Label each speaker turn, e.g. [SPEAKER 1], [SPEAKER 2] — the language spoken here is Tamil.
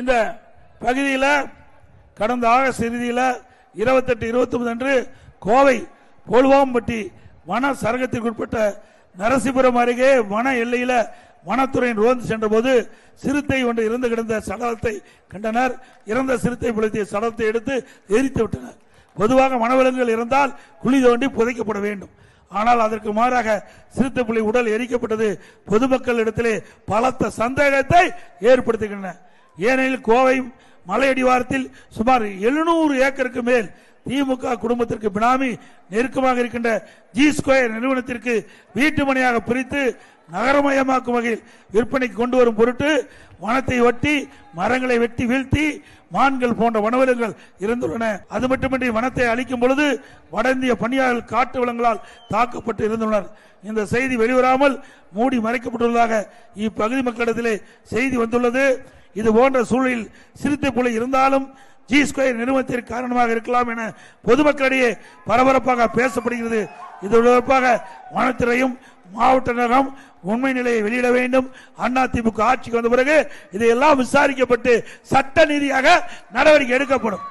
[SPEAKER 1] இந்த பகுதியில் கடந்த ஆகஸ்ட் இறுதியில் இருபத்தெட்டு இருபத்தி ஒன்பது அன்று கோவை போல்வாம்பட்டி வன சரகத்திற்கு உட்பட்ட நரசிபுரம் அருகே வன எல்லையில் வனத்துறையின் ரோந்து சென்றபோது சிறுத்தை ஒன்று இறந்து கிடந்த சடலத்தை கண்டனர். இறந்த சிறுத்தை புலத்திய சடலத்தை எடுத்து எரித்து விட்டனர். பொதுவாக வனவிலங்குகள் இருந்தால் குழி தோண்டி புதைக்கப்பட வேண்டும். ஆனால் அதற்கு மாறாக சிறுத்தை புலி உடல் எரிக்கப்பட்டது பொதுமக்கள் இடத்திலே பலத்த சந்தேகத்தை ஏற்படுத்துகின்றன. ஏனெனில் கோவை மலையடிவாரத்தில் சுமார் எழுநூறு ஏக்கருக்கு மேல் திமுக குடும்பத்திற்கு பினாமி நெருக்கமாக இருக்கின்ற ஜி ஸ்கொயர் நிறுவனத்திற்கு வீட்டு மனையாக பிரித்து நகரமயமாக்கும் வகையில் விற்பனைக்கு கொண்டு வரும் பொருட்டு வனத்தை ஒட்டி மரங்களை வெட்டி வீழ்த்தி மான்கள் போன்ற வனவிலங்குகள் இருந்துள்ளன. அது மட்டுமின்றி வனத்தை அழிக்கும் பொழுது வட இந்திய பணியாளர்கள் காட்டு விலங்குகளால் தாக்கப்பட்டு இருந்துள்ளனர். இந்த செய்தி வெளிவராமல் மூடி மறைக்கப்பட்டுள்ளதாக இப்பகுதி மக்களிடத்திலே செய்தி வந்துள்ளது. இது போன்ற சூழலில் சிறுத்தை புலி இருந்தாலும் ஜி ஸ்கொயர் நிறுவனத்திற்கு காரணமாக இருக்கலாம் என பொதுமக்களிடையே பரபரப்பாக பேசப்படுகிறது. இது தொடர்பாக வனத்துறையும் மாவட்ட நகரம் உண்மை நிலையை வெளியிட வேண்டும். அண்ணா திமுக ஆட்சிக்கு வந்த பிறகு இதையெல்லாம் விசாரிக்கப்பட்டு சட்ட ரீதியாக நடவடிக்கை எடுக்கப்படும்.